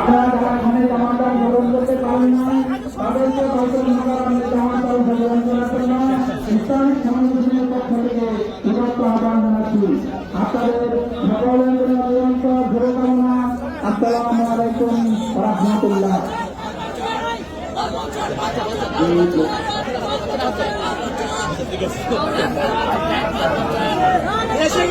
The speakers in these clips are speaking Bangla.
আপনারা যারা গ্রহণ করতে পারেন না। তাদেরকে হয়তো ধানের জামাটা গ্রহণ করার জন্য ইসলামিক সংগঠনের পক্ষ থেকে বিভক্ত আহ্বান জানাচ্ছি। আপনাদের সকলের জন্য নিরন্তর শুভকামনা আসসালামু আলাইকুম রহমতুল্লাহ। দেশে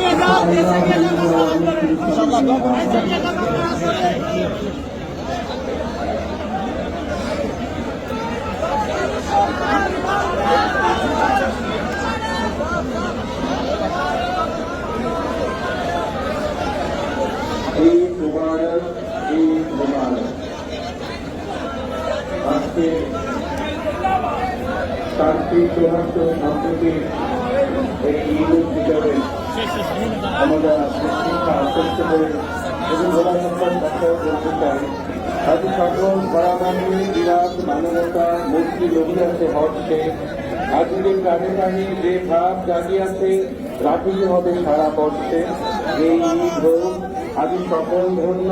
মুবারক ঈদ মুবারক আজকে শান্তি সৌহার্দ্য সম্প্রীতি এই ঈদ উদ্যোগে আমরা শিক্ষা করতে পারি এবং গোলাপত্তর কথা বলতে চাই আজ সকল বরাবানি বিরাট মানবতা মুক্তি রবিয়াছে হচ্ছে আজকের গানে গানে যে ভাব জাগিয়াছে রাখিতে হবে সারা বর্ষে এই ঈদ হোক আজ সকল ধন্য।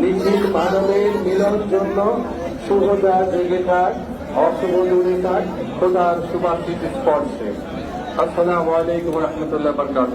নিখিল মানবের মিলন জন্য শুভদা জেগে থাক অশুভ দূরে থাক খোদার সুবাসিত স্পর্শে। আসসালামু আলাইকুম রহমতুল্লাহ বরকাত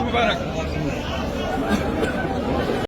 মুবারক